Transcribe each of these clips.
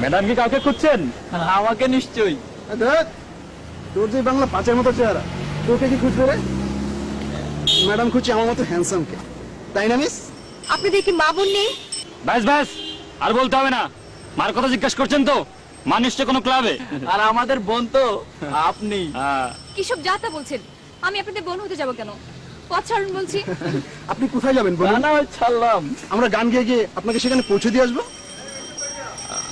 Madam কি কাউকে খুঁজছেন? আমাকে নিশ্চয়ই। দেখ তোর যে বাংলা পাঁচের মতো চেহারা তোকে কি খুঁজবে রে? ম্যাডাম খুঁজছে আমার মতো হ্যান্ডসামকে। তাই না মিস? আপনাদের কি মা বোন নেই? ব্যাস ব্যাস আর বলতে হবে না। মার কথা জিজ্ঞাসা করছেন তো? মা নিশ্চয় কোনো ক্লাবে? আর আমাদের বোন তো আপনি। কিসব যাতা বলছেন? আমি আপনাদের বোন হতে যাব কেন? পথ ছাড়ুন বলছি। আপনি কোথায় যাবেন বলুন? না ছাড়লাম। আমরা গান গেয়ে গিয়ে আপনাকে সেখানে পৌঁছে দিয়ে আসব।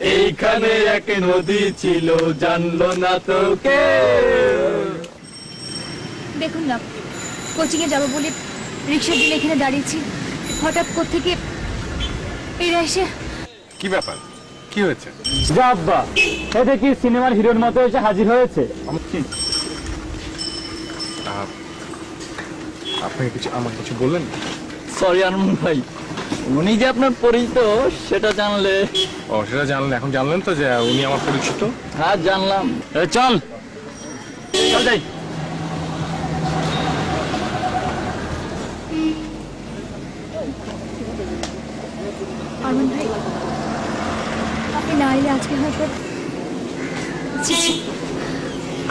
এইখানে এক নদী ছিল জানলো না তো কেউ দেখুন না কোচিং এ যাব বলে রিক্সার দিলে এখানে দাঁড়িয়েছি। হঠাৎ থেকে এরা এসে কি ব্যাপার? কি হয়েছে? যাব্বা এটা কি সিনেমার হিরোর মতো এসে হাজির হয়েছে? আপনি কিছু আমাকে কিছু বললেন? সরি আনন্দ ভাই। উনি যে আপনার পরিচিত সেটা জানলে। ও সেটা জানলেন এখন জানলেন তো যে উনি আমার পরিচিত? হ্যাঁ জানলাম। চল। চল যাই। আরমান ভাই আপনি না এলে আজকে হয়তো ছি, ছি।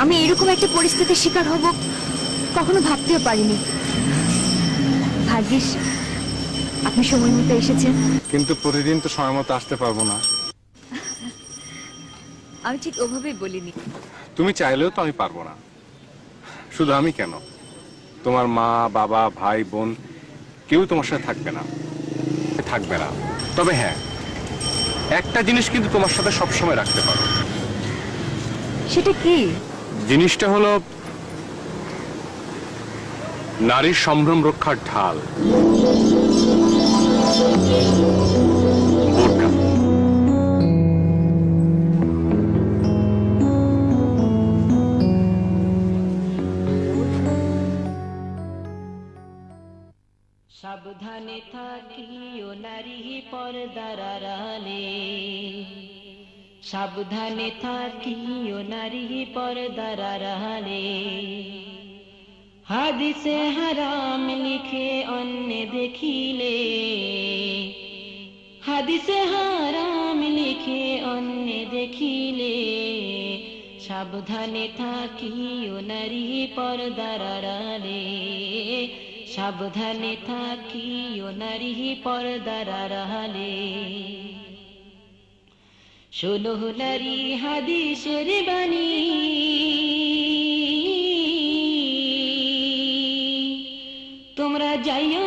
আমি এরকম একটা পরিস্থিতির শিকার হব কখনো ভাবতেও পারিনি। ভাগ্যিস আপনি সময় মতো এসেছেন। কিন্তু প্রতিদিন তো সময় মতো আসতে পারব না। আমি ঠিক ওভাবেই বলিনি। তুমি চাইলেও তো আমি পারব না। শুধু আমি কেন? তোমার মা বাবা ভাই বোন কেউ তোমার সাথে থাকবে না। থাকবে না। তবে হ্যাঁ একটা জিনিস কিন্তু তোমার সাথে সবসময় রাখতে পারো। সেটা কি? জিনিসটা হলো নারীর সম্ভ্রম রক্ষার ঢাল। সাবধানে থাকিও নারী পর্দার আড়ালে। সাবধানে থাকিও নারী পর্দার আড়ালে। হাদিসে হারাম লিখে অন্য দেখিলে। হাদিসে হারাম লিখে অন্য দেখিলে। সাবধানে থাকিও নারী পর্দার আড়ালে। সাবধানে থাকিও নারী পর্দার আড়ালে। শোনো নারী হাদিসের বাণী। जाइयो